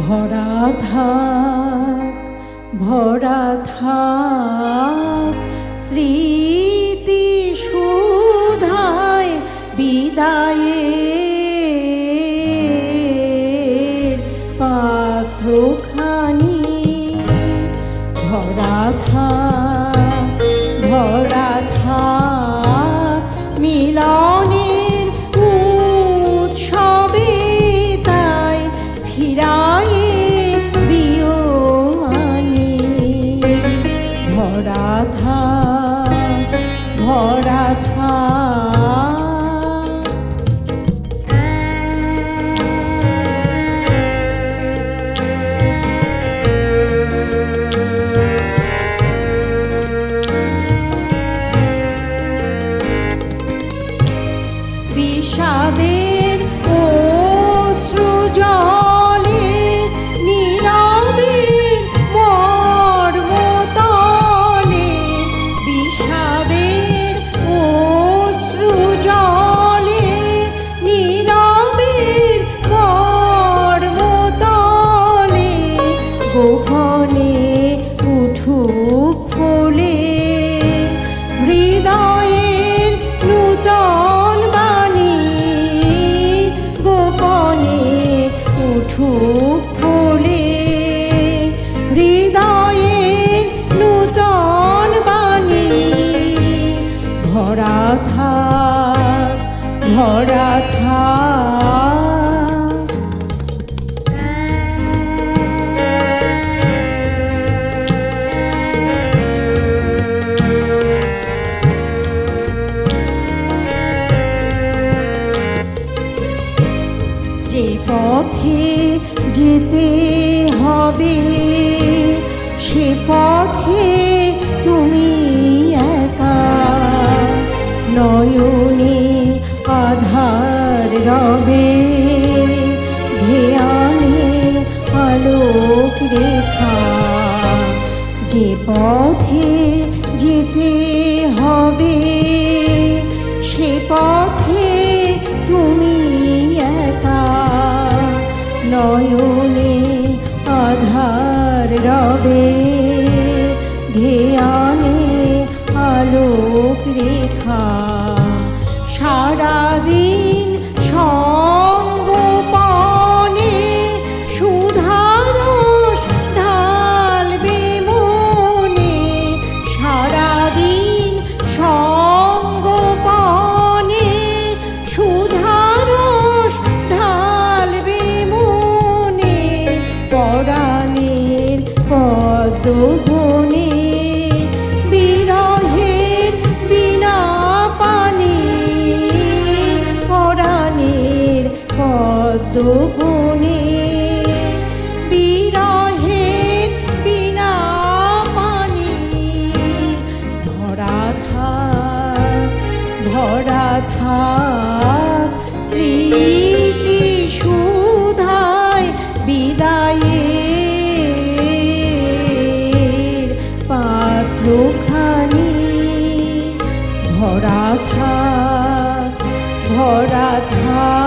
ভরা থাক ভরা থাক স্মৃতি সুধায় বিদায়ে পাত্রখানি ভরা থাক। বিষাদের ভরা থাক ভরা থাক যে পথে যেতে হবে সে পথে নয়নে পদ্মবনে বিরহের বিনা পানি পরাণের পদ্মবনে বিরহের বিনা পানি ভরা থাক ভরা থাক স্মৃতি পাত্রখানি ভরা থাক ভরা থাক।